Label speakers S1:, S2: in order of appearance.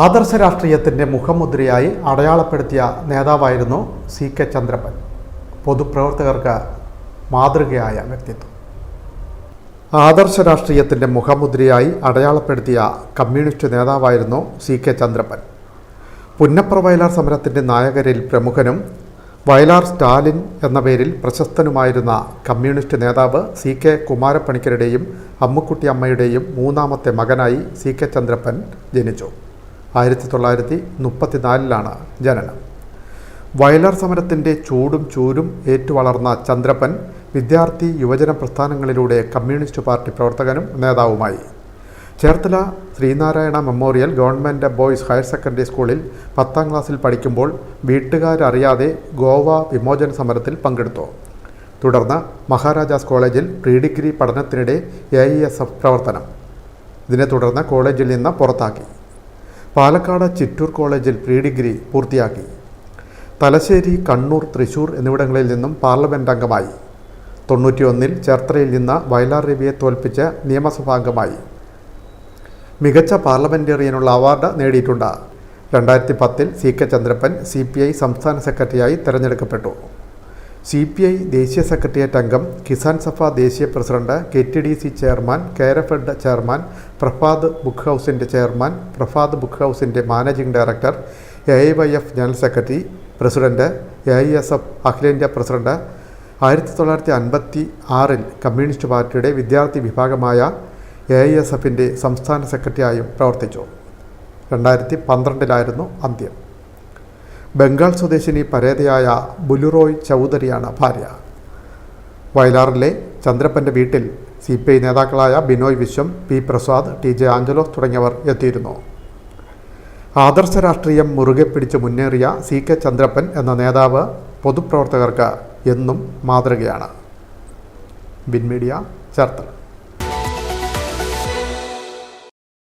S1: ആദർശ രാഷ്ട്രീയത്തിന്റെ മുഖമുദ്രയായി അടയാളപ്പെടുത്തിയ നേതാവായിരുന്നു സി കെ ചന്ദ്രപ്പൻ. പൊതുപ്രവർത്തകർക്ക് മാതൃകയായ വ്യക്തിത്വം. ആദർശ രാഷ്ട്രീയത്തിന്റെ മുഖമുദ്രയായി അടയാളപ്പെടുത്തിയ കമ്മ്യൂണിസ്റ്റ് നേതാവായിരുന്നു സി കെ ചന്ദ്രപ്പൻ. പുന്നപ്ര വയലാർ സമരത്തിന്റെ നായകരിൽ പ്രമുഖനും വയലാർ സ്റ്റാലിൻ എന്ന പേരിൽ പ്രശസ്തനുമായിരുന്ന കമ്മ്യൂണിസ്റ്റ് നേതാവ് സി കെ കുമാരപ്പണിക്കരുടെയും അമ്മുക്കുട്ടിയമ്മയുടെയും മൂന്നാമത്തെ മകനായി സി കെ ചന്ദ്രപ്പൻ ജനിച്ചു. ആയിരത്തി തൊള്ളായിരത്തി മുപ്പത്തിനാലിലാണ് ജനനം. വയലാർ സമരത്തിന്റെ ചൂടും ചൂരും ഏറ്റുവളർന്ന ചന്ദ്രപ്പൻ വിദ്യാർത്ഥി യുവജന പ്രസ്ഥാനങ്ങളിലൂടെ കമ്മ്യൂണിസ്റ്റ് പാർട്ടി പ്രവർത്തകനും നേതാവുമായി. Cherthala Sreenarayana memorial government boys higher secondary സ്കൂളിൽ പത്താം ക്ലാസ്സിൽ പഠിക്കുമ്പോൾ വീട്ടുകാരറിയാതെ ഗോവ വിമോചന സമരത്തിൽ പങ്കെടുത്തു. തുടർന്ന് മഹാരാജാസ് കോളേജിൽ പ്രീ ഡിഗ്രി പഠനത്തിനിടെ എ പ്രവർത്തനം. ഇതിനെ തുടർന്ന് കോളേജിൽ നിന്ന് പുറത്താക്കി. പാലക്കാട് ചിറ്റൂർ കോളേജിൽ പ്രീ ഡിഗ്രി പൂർത്തിയാക്കി. തലശ്ശേരി കണ്ണൂർ തൃശൂർ എന്നിവിടങ്ങളിൽ നിന്നും പാർലമെന്റ് അംഗമായി. തൊണ്ണൂറ്റിയൊന്നിൽ ചേർത്തലയിൽ നിന്ന് വയലാർ രവിയെ തോൽപ്പിച്ച് നിയമസഭാംഗമായി മികച്ച പാർലമെന്റേറിയനുള്ള അവാർഡ് നേടിയിട്ടുണ്ട്. രണ്ടായിരത്തി പത്തിൽ C K Chandrappan C P I സംസ്ഥാന സെക്രട്ടറിയായി തിരഞ്ഞെടുക്കപ്പെട്ടു. സി പി ഐ ദേശീയ സെക്രട്ടേറിയറ്റ് അംഗം കിസാൻ സഫ ദേശീയ president K T D C chairman Kerafed chairman Prabhath book ഹൗസിന്റെ ചെയർമാൻ പ്രഫാദ് ബുക്ക് ഹൗസിന്റെ managing director A I Y F general secretary president A I S F അഖിലേന്ത്യാ president ആയിരത്തി തൊള്ളായിരത്തി അൻപത്തി ആറിൽ കമ്മ്യൂണിസ്റ്റ് പാർട്ടിയുടെ വിദ്യാർത്ഥി വിഭാഗമായ എ ഐ എസ് എഫിന്റെ സംസ്ഥാന സെക്രട്ടറിയായും പ്രവർത്തിച്ചു. രണ്ടായിരത്തി പന്ത്രണ്ടിലായിരുന്നു അന്ത്യം. ബംഗാൾ സ്വദേശിനി പരേതയായ ബുലുറോയ് ചൗധരിയാണ് ഭാര്യ. വയലാറിലെ ചന്ദ്രപ്പന്റെ വീട്ടിൽ സി പി ഐ നേതാക്കളായ Binoy Viswam P Prasad T J Anjalose തുടങ്ങിയവർ എത്തിയിരുന്നു. ആദർശ രാഷ്ട്രീയം മുറുകെ പിടിച്ച് മുന്നേറിയ സി കെ ചന്ദ്രപ്പൻ എന്ന നേതാവ് പൊതുപ്രവർത്തകർക്ക് എന്നും മാതൃകയാണ്. ബിൻമീഡിയ ചേർത്തല.